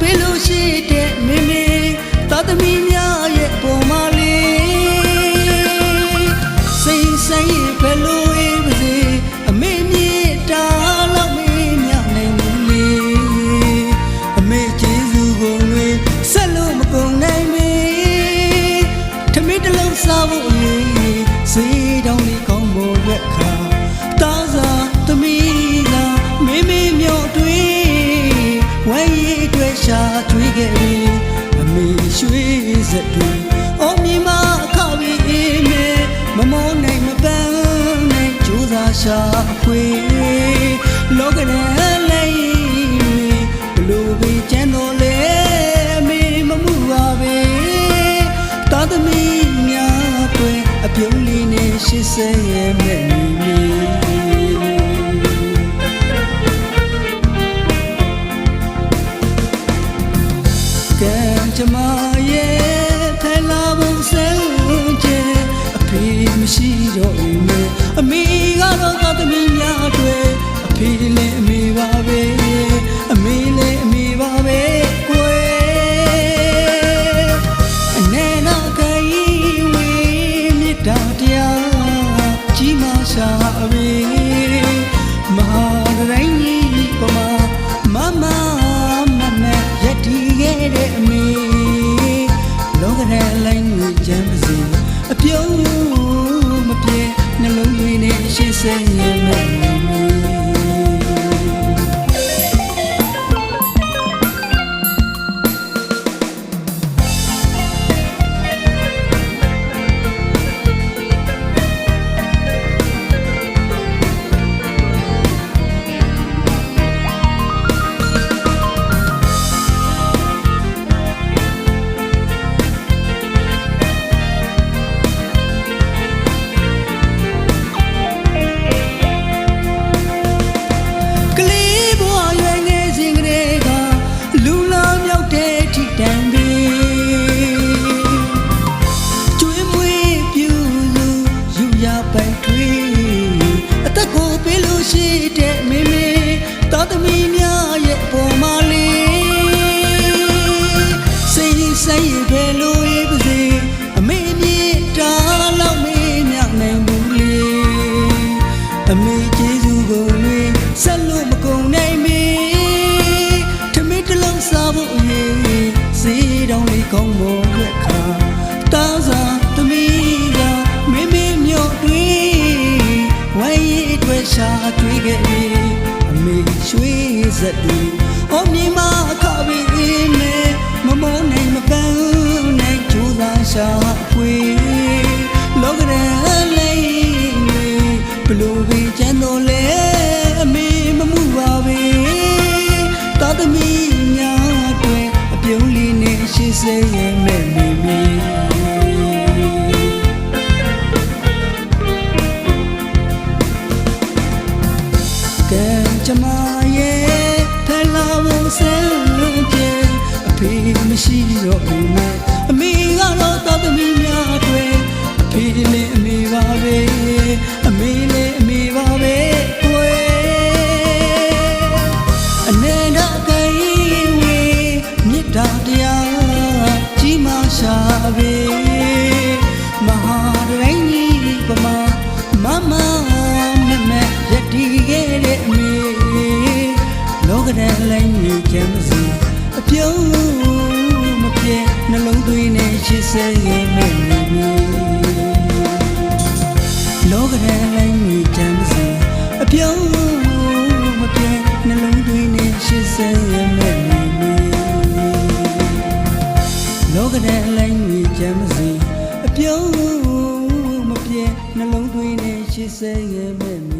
တွေ့လို့ရှိတဲ့မေမေသာသမီများ စက်တွေအော်မြင်မအခဝီအေးမဲမမောနိုင်မပန်းနိုင်ကြိုးစားရှာဖွေလောကနဲ့လေးဘလို့ပဲကျန်တော်လေအမေမမှုပါပဲသာသမီများတွေအပြုံးလေးနဲ့ရှစ်ဆဲရဲ့မဲ့ အမေလောကထဲလိုင်းကိုကြမ်းပါစေအပြုံးမပြေနှလုံးသွင်းနဲ့ရှင်းစဲရင်မဲ့မေ ရပိုင်ထွေးအသက်ကိုပေးလို့ရှိတဲ့မိမိတော်သမီးများရဲ့ပေါ်မှာလေးစိတ်ဆိုင်ရပဲလို့ရပါစေအမေမြေတာလောက်မေးမြနိုင်ဘူးလေအမေကျေးဇူးကိုလေဆက်လို့မကုန်နိုင်မီထမင်းတစ်လုံးစားဖို့အရေးစေးတောင်လေးကောင်းမောရွက်ခါတားစားသမီးကမင်းမင်းမြော့တွေးဝိုင်း ရည်အတွက်ရှာတွေးခဲ့ပြီအမေရွှေစက်တွေအော်မြင်မအခါပြီးမေမမောနိုင်မပန်းနိုင်ကြိုးစားရှာဖွေလောကရဲလေးဘလို့ပဲကျန်တော်လဲအမေမမှုပါပဲသာသမီများတွေအပြုံးလေးနဲ့ရှင်းစဲရဲ့ ရှိတော့ဘူးမအမေကတော့တော်သမီးများတွေအဖေလည်းအမေပါပဲအမေလည်းအမေပါပဲကွယ်အနေတော့ကိဝေမြစ်တာတရားကြီးမားရှာပဲမဟာရိုင်းကြီးပမာမမမမရက်တီခဲ့တဲ့အမေလောကထဲလိုင်းကြီးချမ်းစီအပြုံးမပြေ နှလုံးသွင်းနဲ့ရှစ်ဆဲရဲ့မဲ့မီမီလောကထဲလိုင်းကြီးချမ်းစီအပြုံးမပြေနှလုံးသွင်းနဲ့ရှစ်ဆဲရဲ့မဲ့မီမီလောကထဲလိုင်းကြီးချမ်းစီအပြုံးမပြေနှလုံးသွင်းနဲ့ရှစ်ဆဲရဲ့မဲ့မီ